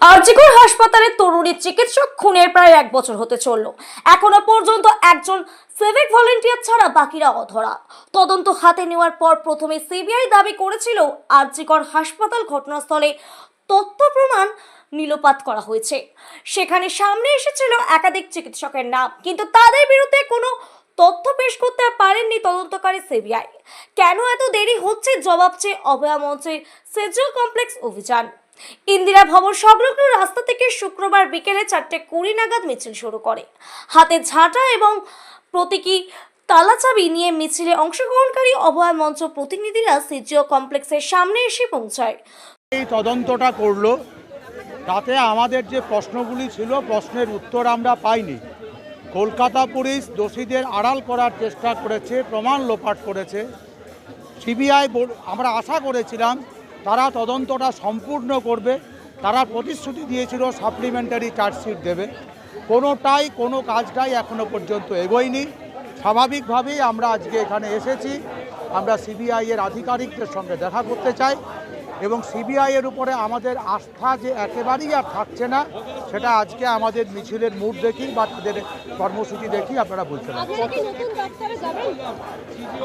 আরজিকর হাসপাতালে তরুণী চিকিৎসক খুনের প্রায় এক বছর হতে চলল। এখনও পর্যন্ত একজন সিভিক ভলেন্টিয়ার ছাড়া বাকিরা অধরা। তদন্ত হাতে নেওয়ার পর প্রথমে সিবিআই দাবি করেছিল আরজিকর হাসপাতাল ঘটনাস্থলে তথ্য প্রমাণ নিলোপাত করা হয়েছে। সেখানে সামনে এসেছিল একাধিক চিকিৎসকের নাম, কিন্তু তাদের বিরুদ্ধে কোনো তথ্য পেশ করতে পারেননি তদন্তকারী সিবিআই। কেন এত দেরি হচ্ছে? জবাব চেয়ে অভয়া মঞ্চে সেজল কমপ্লেক্স অভিযান। ইন্দিরা ভবন সংলগ্ন রাস্তা থেকে শুক্রবার বিকেলে চারটে কুড়ি নাগাদ মিছিল শুরু করে। হাতে ঝাঁটা এবং প্রতীকী তালাচাবি নিয়ে মিছিলে অংশগ্রহণকারী অভয় মঞ্চ প্রতিনিধিরা সিজিও কমপ্লেক্সের সামনে এসে পৌঁছায়। এই তদন্তটা করল। তাতে আমাদের যে প্রশ্নগুলি ছিল, প্রশ্নের উত্তর আমরা পাইনি। কলকাতা পুলিশ দোষীদের আড়াল করার চেষ্টা করেছে, প্রমাণ লোপাট করেছে। সিবিআই আমরা আশা করেছিলাম তারা তদন্তটা সম্পূর্ণ করবে। তারা প্রতিশ্রুতি দিয়েছিল সাপ্লিমেন্টারি চার্জশিট দেবে। কোনোটাই কোনো কাজটাই এখনও পর্যন্ত এগোয়নি। স্বাভাবিকভাবেই আমরা আজকে এখানে এসেছি। আমরা সিবিআই এর আধিকারিকদের সঙ্গে দেখা করতে চাই এবং সিবিআই এর উপরে আমাদের আস্থা যে একেবারেই আর থাকছে না সেটা আজকে আমাদের মিছিলের মুড দেখি বা তাদের কর্মসূচি দেখি আপনারা বুঝতে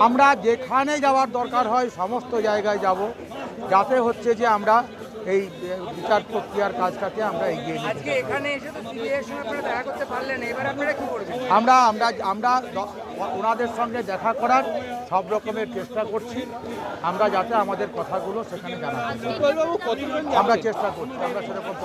আমরা যেখানে যাওয়ার দরকার হয় সমস্ত জায়গায় যাব। যাতে হচ্ছে যে আমরা এই বিচার প্রক্রিয়ার কাজটাকে আমরা এগিয়ে নিই এখানে এসে তো সিবিআই এর সঙ্গে আপনারা দেখা করতে পারলেন এবার আপনারা কি করবেন? আমরা আমরা আমরা ওনাদের সঙ্গে দেখা করার সব রকমের চেষ্টা করছি। আমরা যাতে আমাদের কথাগুলো সেখানে জানা আমরা চেষ্টা করছি আমরা সেরকম